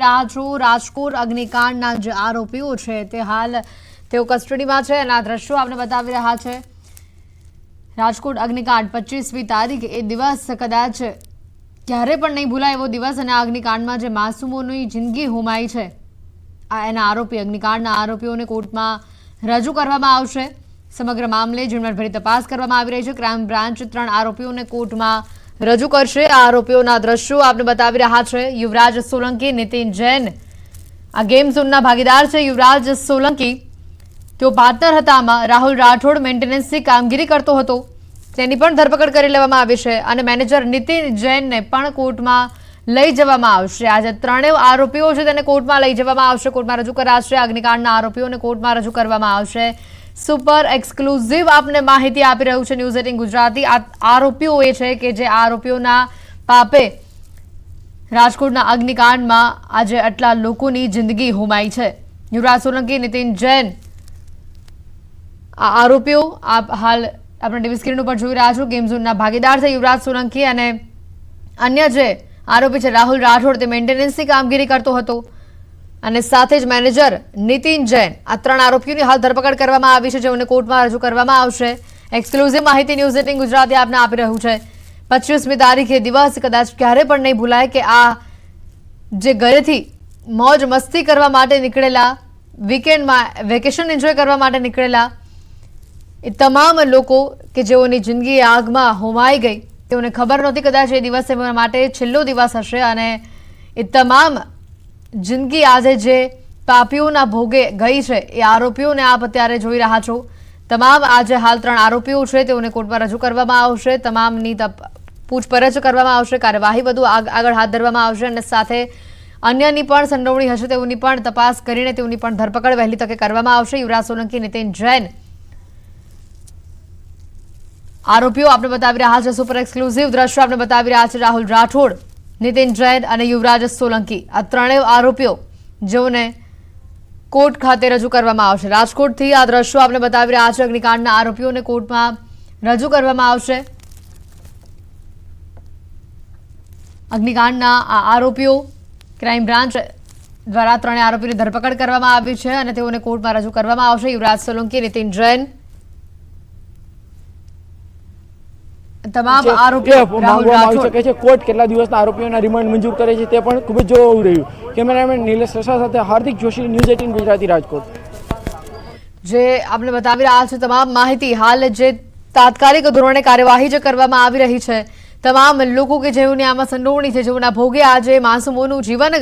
છો રાજકોટ, અગ્નિકાંડના જે આરોપીઓ છે તે હાલ તેઓ કસ્ટડીમાં છે અને આ દ્રશ્યો આપણે બતાવી રહ્યા છે. રાજકોટ અગ્નિકાંડ પચીસમી તારીખ એ દિવસ કદાચ ક્યારે પણ નહીં ભૂલાય એવો દિવસ અને આ અગ્નિકાંડમાં જે માસૂમોની જિંદગી હોમાઈ છે, આ એના આરોપી, અગ્નિકાંડના આરોપીઓને કોર્ટમાં રજૂ કરવામાં આવશે. સમગ્ર મામલે ઝીણવટભરી તપાસ કરવામાં આવી રહી છે. ક્રાઇમ બ્રાન્ચ ત્રણ આરોપીઓને કોર્ટમાં રજૂ કરશે આ આરોપીઓના દ્રશ્યો આપને બતાવી રહ્યા છે. યુવરાજ સોલંકી, નીતિન જૈન. આ ગેમ ઝોનના ભાગીદાર છે યુવરાજ સોલંકી. તેઓ પાર્ટનર હતા આમાં. રાહુલ રાઠોડ મેન્ટેનન્સની કામગીરી કરતો હતો. તેની પણ ધરપકડ કરી લેવામાં આવી છે અને મેનેજર નીતિન જૈનને પણ કોર્ટમાં લઈ જવામાં આવશે. આજે ત્રણેય આરોપીઓ છે તેને કોર્ટમાં લઈ જવામાં આવશે. કોર્ટમાં રજૂ કરાશે. અગ્નિકાંડના આરોપીઓને કોર્ટમાં રજૂ કરવામાં આવશે. સુપર એક્સક્લુઝિવ આપને માહિતી આપી રહ્યું છે ન્યૂઝ એટીન ગુજરાતી. આરોપીઓ એ છે કે જે આરોપીઓના પાપે રાજકોટના અગ્નિકાંડમાં આજે આટલા લોકોની જિંદગી હોમાઈ છે. યુવરાજ સોલંકી, નીતિન જૈન, આ આરોપીઓ આપ હાલ આપણે ટીવી સ્ક્રીન ઉપર જોઈ રહ્યા છો. ગેમ ભાગીદાર છે યુવરાજ સોલંકી અને અન્ય જે આરોપી છે રાહુલ રાઠોડ, તે મેન્ટેનન્સની કામગીરી કરતો હતો. અને સાથે જ મેનેજર નીતિન જૈન. આ ત્રણ આરોપીઓની હાલ ધરપકડ કરવામાં આવી છે, જેઓને કોર્ટમાં રજૂ કરવામાં આવશે. એક્સક્લુઝિવ માહિતી ન્યૂઝ એટીન ગુજરાતી આપને આપી રહ્યું છે. પચીસમી તારીખે દિવસ કદાચ ક્યારે પણ નહીં ભૂલાય કે આ જે ઘરેથી મોજ મસ્તી કરવા માટે નીકળેલા વીકેન્ડમાં વેકેશન એન્જોય કરવા માટે નીકળેલા એ તમામ લોકો કે જેઓની જિંદગી આગમાં હોમાઈ ગઈ, તેઓને ખબર નહોતી કદાચ એ દિવસ માટે છેલ્લો દિવસ હશે અને એ તમામ જિંદગી આજે જે પાપીઓના ભોગે ગઈ છે, એ આરોપીઓને આપ અત્યારે જોઈ રહ્યા છો. તમામ આજે હાલ ત્રણ આરોપીઓ છે, તેઓને કોર્ટમાં રજૂ કરવામાં આવશે. તમામની પૂછપરછ કરવામાં આવશે, કાર્યવાહી વધુ આગ- આગળ હાથ ધરવામાં આવશે અને સાથે અન્યની પણ સંડોવણી હશે, તેઓની પણ તપાસ કરીને તેઓની પણ ધરપકડ વહેલી તકે કરવામાં આવશે. યુવરાજ સોલંકી, નીતિન જૈન આરોપીઓ આપણે બતાવી રહ્યા છે. સુપર એક્સક્લુઝિવ દ્રશ્યો આપણે બતાવી રહ્યા છે. રાહુલ રાઠોડ નીતિન જૈન અને યુવરાજ સોલંકી આ ત્રણેય આરોપીઓ જેઓને કોર્ટ ખાતે રજૂ કરવામાં આવશે. રાજકોટથી આ દ્રશ્યો આપણે બતાવી રહ્યા છે. અગ્નિકાંડના આરોપીઓને કોર્ટમાં રજૂ કરવામાં આવશે. અગ્નિકાંડના આ આરોપીઓ ક્રાઇમ બ્રાન્ચ દ્વારા ત્રણેય આરોપીની ધરપકડ કરવામાં આવી છે અને તેઓને કોર્ટમાં રજૂ કરવામાં આવશે. યુવરાજ સોલંકી, નીતિન જૈન તમામ આરોપીઓ માંગવામાં આવી શકે છે. કોર્ટ કેટલા દિવસના આરોપીઓના રિમાન્ડ મંજૂર કરે છે તે પણ ખૂબ જ જોવું રહ્યું. કેમેરામેન નિલેશ રસા સાથે હાર્દિક જોશી ન્યૂઝ એટીન ગુજરાતી રાજકોટ. જે આપણે બતાવી રહ્યા છે તમામ માહિતી હાલ જે તાત્કાલિક ધોરણે કાર્યવાહી જે કરવામાં આવી રહી છે તમામ લોકો કે જેઓની આમાં સંડોવણી છે જેઓના ભોગે આજે માસુમોનું જીવન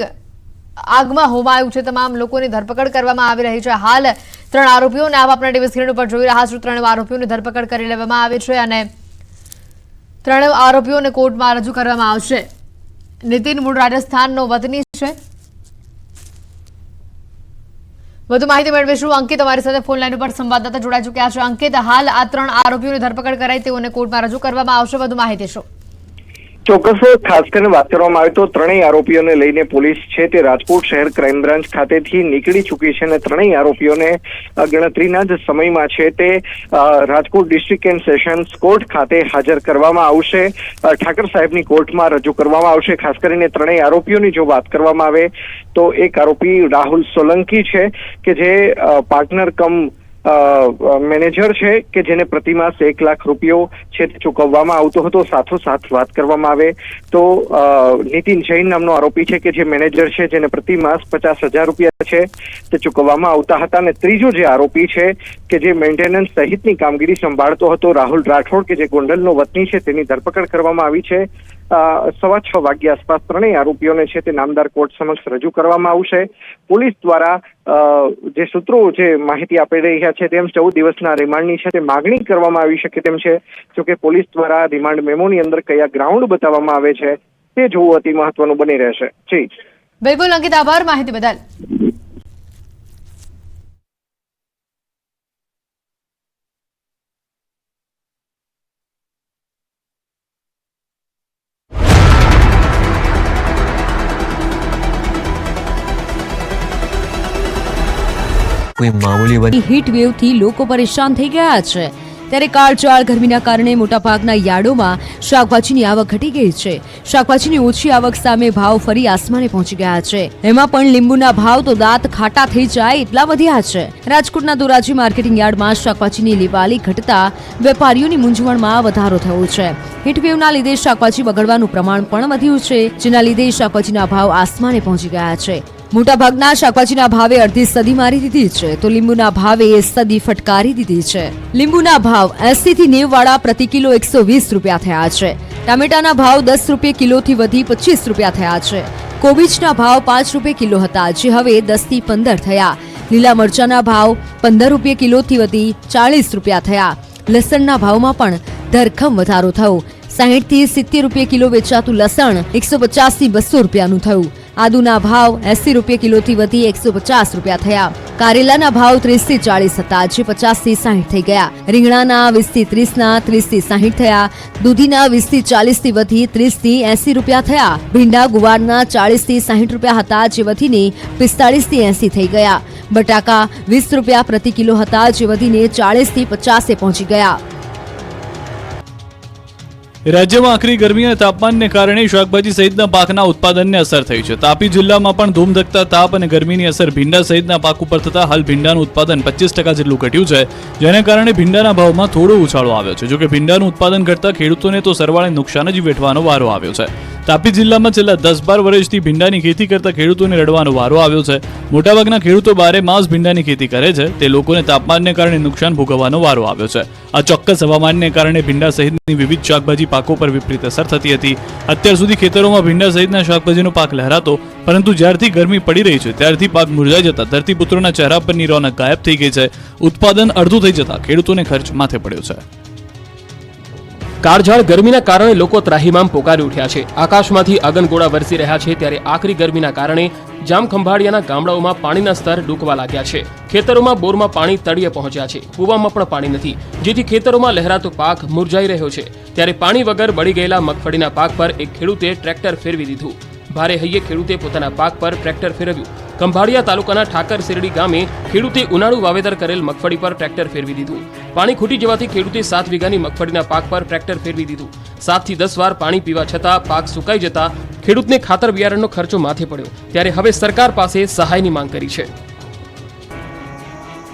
આગમાં હોમાયું છે તમામ લોકોની ધરપકડ કરવામાં આવી રહી છે. હાલ ત્રણ આરોપીઓને આપ આપણા ટીવી સ્ક્રીન ઉપર જોઈ રહ્યા છો. ત્રણ આરોપીઓની ધરપકડ કરી લેવામાં આવી છે અને ત્રણેય આરોપીઓને કોર્ટમાં રજૂ કરવામાં આવશે. નીતિન મૂળ રાજસ્થાનનો વતની છે. વધુ માહિતી મેળવીશું અંકિત અમારી સાથે ફોન લાઈન ઉપર સંવાદદાતા જોડાઈ ચૂક્યા છે. અંકિત, હાલ આ ત્રણ આરોપીઓની ધરપકડ કરાઈ, તેઓને કોર્ટમાં રજૂ કરવામાં આવશે. વધુ માહિતી શું? ચોક્કસ ખાસ કરીને વાત કરવામાં આવે તો ત્રણેય આરોપીઓને લઈને પોલીસ છે તે રાજકોટ શહેર ક્રાઇમ બ્રાન્ચ ખાતેથી નીકળી ચૂકી છે અને ત્રણેય આરોપીઓને ગણતરીના જ સમયમાં છે તે Rajkot district and sessions court ખાતે હાજર કરવામાં આવશે. ઠાકર સાહેબની કોર્ટમાં રજૂ કરવામાં આવશે. ખાસ કરીને ત્રણેય આરોપીઓની જો વાત કરવામાં આવે તો એક આરોપી રાહુલ સોલંકી છે કે જે પાર્ટનર કમ મેનેજર છે કે જેને પ્રતિમાસ એક લાખ રૂપિયો છે તે ચૂકવવામાં આવતો હતો. સાથોસાથ વાત કરવામાં આવે તો નીતિન જૈન નામનો આરોપી છે કે જે મેનેજર છે જેને પ્રતિમાસ પચાસ હજાર રૂપિયા છે તે ચૂકવવામાં આવતા હતા. અને ત્રીજો જે આરોપી છે કે જે મેન્ટેનન્સ સહિતની કામગીરી સંભાળતો હતો, રાહુલ રાઠોડ, કે જે ગોંડલનો વતની છે, તેની ધરપકડ કરવામાં આવી છે. સવા છ વાગ્યા આસપાસ ત્રણેય આરોપીઓને છે તે નામદાર કોર્ટ સમક્ષ રજૂ કરવામાં આવશે. પોલીસ દ્વારા જે સૂત્રો જે માહિતી આપી રહ્યા છે તેમ ચૌદ દિવસના રિમાન્ડની છે તે માગણી કરવામાં આવી શકે તેમ છે. જોકે પોલીસ દ્વારા રિમાન્ડ મેમોની અંદર કયા ગ્રાઉન્ડ બતાવવામાં આવે છે તે જોવું અતિ મહત્વનું બની રહેશે. જી. બિલકુલ અંકિત, આભાર માહિતી બદલ. કોઈ મામૂલી બની હીટ વેવથી લોકો પરેશાન થઈ ગયા છે. ત્યારે કાળચાળ ગરમીના કારણે મોટાભાગના યાર્ડોમાં શાકભાજીની આવક ઘટી ગઈ છે. શાકભાજીની ઓછી આવક સામે ભાવ ફરી આસમાને પહોંચી ગયા છે. એમાં પણ લીંબુના ભાવ તો દાંત ખાટા થઈ જાય એટલા વધ્યા છે. રાજકોટના દોરાજી માર્કેટિંગ યાર્ડમાં શાકભાજીની લેવાલી ઘટતા વેપારીઓની મૂંઝવણમાં વધારો થયો છે. હીટવેવના લીધે શાકભાજી બગડવાનું પ્રમાણ પણ વધ્યું છે, જેના લીધે શાકભાજીના ભાવ આસમાને પહોંચી ગયા છે. મોટાભાગના શાકભાજીના ભાવે અડધી સદી મારી દીધી છે, તો લીંબુના ભાવે સદી ફટકારી દીધી છે. લીંબુના ભાવ એસી થી નેવ વાળા પ્રતિ કિલો એકસો વીસ રૂપિયા થયા છે. ટામેટાના ભાવ દસ રૂપિયા કિલોથી વધી પચીસ રૂપિયા થયા છે. કોબીજના ભાવ પાંચ રૂપિયા કિલો હતા, જે હવે દસથી પંદર થયા. લીલા મરચાના ભાવ પંદર રૂપિયા કિલોથી વધી ચાળીસ રૂપિયા થયા. લસણના ભાવમાં પણ ધરખમ વધારો થયો. સાહીઠથી સિત્તેર રૂપિયા કિલો વેચાતું લસણ એકસો પચાસથી બસો રૂપિયાનું થયું. આદુના ભાવ એસી રૂપિયા કિલોથી વધી એકસો પચાસ રૂપિયા થયા. કારેલાના ભાવ ત્રીસથી ચાળીસ હતા જે પચાસથી સાહીઠ થઈ ગયા. રીંગણાના વીસથી ત્રીસ ના ત્રીસથી સાહીઠ થયા. દૂધીના વીસથી ચાલીસથી વધી ત્રીસથી એસી રૂપિયા થયા. ભીંડા ગુવારના ચાળીસથી સાહીઠ રૂપિયા હતા, જે વધીને પિસ્તાળીસથી એસી થઈ ગયા. બટાકા વીસ રૂપિયા પ્રતિ કિલો હતા, જે વધીને ચાળીસથી પચાસે પહોંચી ગયા. રાજ્યમાં આખરી ગરમી અને તાપમાનને કારણે શાકભાજી સહિતના પાકના ઉત્પાદનને અસર થઈ છે. તાપી જિલ્લામાં પણ ધૂમધકતા, તાપ અને ગરમીની અસર ભીંડા સહિતના પાક ઉપર થતા હાલ ભીંડાનું ઉત્પાદન પચીસ ટકા જેટલું ઘટ્યું છે, જેને કારણે ભીંડાના ભાવમાં થોડો ઉછાળો આવ્યો છે. જોકે ભીંડાનું ઉત્પાદન ઘટતા ખેડૂતોને તો સરવાળે નુકસાન જ વેઠવાનો વારો આવ્યો છે. તાપી જિલ્લામાં છેલ્લા દસ બાર વર્ષથી ભીંડાની ખેતી કરતા ખેડૂતોને રડવાનો વારો આવ્યો છે. મોટાભાગના ખેડૂતો બારે માસ ભીંડાની ખેતી કરે છે. તે લોકોને તાપમાનને કારણે નુકસાન ભોગવવાનો વારો આવ્યો છે. આ ચોક્કસ હવામાનને કારણે ભીંડા સહિતની વિવિધ શાકભાજી પાકો પર વિપરીત અસર થતી હતી. અત્યાર સુધી ખેતરોમાં ભીંડા સહિતના શાકભાજીનો પાક લહેરાતો, પરંતુ જ્યારથી ગરમી પડી રહી છે, ત્યારથી પાક મુરઝાઈ જતા ધરતીપુત્રોના ચહેરા પરની રોનક ગાયબ થઈ ગઈ છે. ઉત્પાદન અડધું થઈ જતા ખેડૂતોને ખર્ચ માથે પડ્યો છે. કાળઝાળ ગરમીના કારણે લોકો ત્રાહિમામ પોકારી ઉઠ્યા છે. આકાશમાંથી અગનગોળા વરસી રહ્યા છે ત્યારે આકરી ગરમીના કારણે જામખંભાળિયાના ગામડાઓમાં પાણીના સ્તર ડૂકવા લાગ્યા છે. ખેતરોમાં બોરમાં પાણી તળિયે પહોંચ્યા છે. કૂવામાં પણ પાણી નથી. જેથી ખેતરોમાં લહેરાતો પાક મુરઝાઈ રહ્યો છે. ત્યારે પાણી વગર બળી ગયેલા મગફળીના પાક પર એક ખેડૂતે ટ્રેક્ટર ફેરવી દીધું. ભારે હૈયે ખેડૂતે પોતાના પાક પર ટ્રેક્ટર ફેરવ્યું. ખંભાળિયા તાલુકાના ઠાકર શેરડી ગામે ખેડૂતે ઉનાળુ વાવેતર કરેલ મગફળી પર ટ્રેક્ટર ફેરવી દીધું. પાણી ખૂટી જવાથી ખેડૂતે સાત વીઘાની મગફળીના પાક પર ટ્રેક્ટર ફેરવી દીધું. સાતથી દસ વાર પાણી પીવા છતાં પાક સુકાઈ જતા ખેડૂતને ખાતર બિયારણનો ખર્ચો માથે પડ્યો. ત્યારે હવે સરકાર પાસે સહાયની માંગ કરી છે.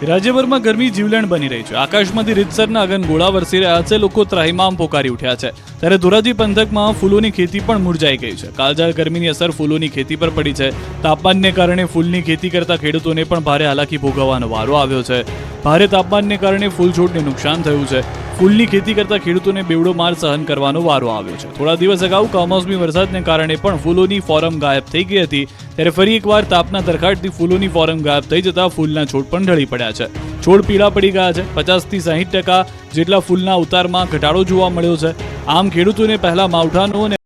રાજ્યભરમાં ગરમી જીવલેણ બની રહી છે. આકાશમાંથી રીતસરના અગન ગોળા વરસી રહ્યા છે. લોકો ત્રાહિમામ પોકારી ઉઠ્યા છે. ત્યારે ધોરાજી પંથકમાં ફૂલોની ખેતી પણ મુરઝાઈ ગઈ છે. કાળઝાળ ગરમીની અસર ફૂલોની ખેતી પર પડી છે. તાપમાનને કારણે ફૂલની ખેતી કરતા ખેડૂતોને પણ ભારે હાલાકી ભોગવવાનો વારો આવ્યો છે. ભારે તાપમાનને કારણે ફૂલ છોડને નુકસાન થયું છે. ફૂલની ખેતી કરતા ખેડૂતોને બેવડો માર સહન કરવાનો વારો આવ્યો છે. થોડા દિવસ અગાઉ કમોસમી વરસાદને કારણે પણ ફૂલોની ફોરમ ગાયબ થઈ ગઈ હતી. ત્યારે ફરી એકવાર તાપના તરખાટથી ફૂલોની ફોરમ ગાયબ થઈ જતા ફૂલના છોડ પણ ઢળી પડ્યા છે. છોડ પીળા પડી ગયા છે. પચાસથી સાહીઠ ટકા જેટલા ફૂલના ઉતારમાં ઘટાડો જોવા મળ્યો છે. આમ ખેડૂતોને પહેલા માવઠાનો અને